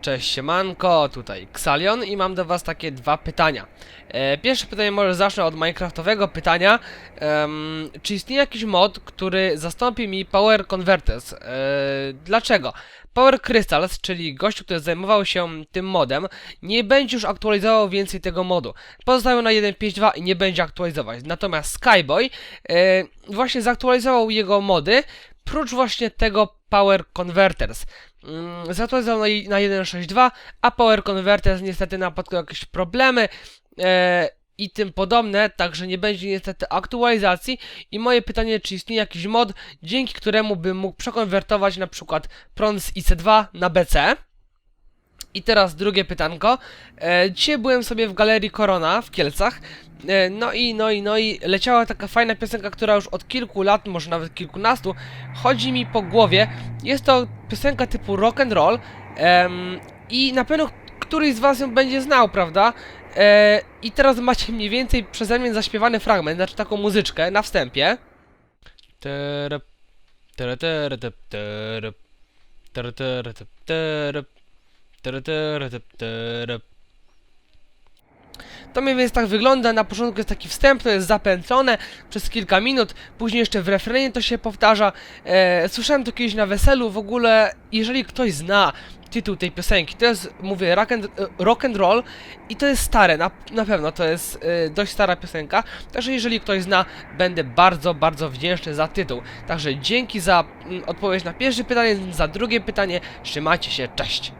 Cześć siemanko, tutaj Xalion i mam do was takie dwa pytania. E, pierwsze pytanie może zacznę od minecraftowego pytania. Em, czy istnieje jakiś mod, który zastąpi mi Power Converters? E, dlaczego? Power Crystals, czyli gościu, który zajmował się tym modem, nie będzie już aktualizował więcej tego modu. Pozostają na 1.5.2 i nie będzie aktualizować. Natomiast Skyboy e, właśnie zaktualizował jego mody, prócz właśnie tego Power Converters. Mm, i- na 1.6.2, a Power Converters niestety napotkał jakieś problemy e, i tym podobne, także nie będzie niestety aktualizacji. I moje pytanie, czy istnieje jakiś mod, dzięki któremu bym mógł przekonwertować na przykład prąd z IC2 na BC. I teraz drugie pytanko. E, dzisiaj byłem sobie w galerii Korona w Kielcach. E, no i, no i, no i leciała taka fajna piosenka, która już od kilku lat, może nawet kilkunastu, chodzi mi po głowie. Jest to piosenka typu rock and roll. I na pewno któryś z was ją będzie znał, prawda? E, I teraz macie mniej więcej przeze mnie zaśpiewany fragment, znaczy taką muzyczkę na wstępie. To mniej więcej tak wygląda, na początku jest taki wstęp, to jest zapętlone. Przez kilka minut, później jeszcze w refrenie to się powtarza. E, słyszałem to kiedyś na weselu, w ogóle jeżeli ktoś zna tytuł tej piosenki, to jest, mówię, rock and, e, rock and roll. I to jest stare, na, na pewno to jest e, dość stara piosenka, także jeżeli ktoś zna, będę bardzo, bardzo wdzięczny za tytuł. Także dzięki za mm, odpowiedź na pierwsze pytanie, za drugie pytanie, trzymajcie się, cześć!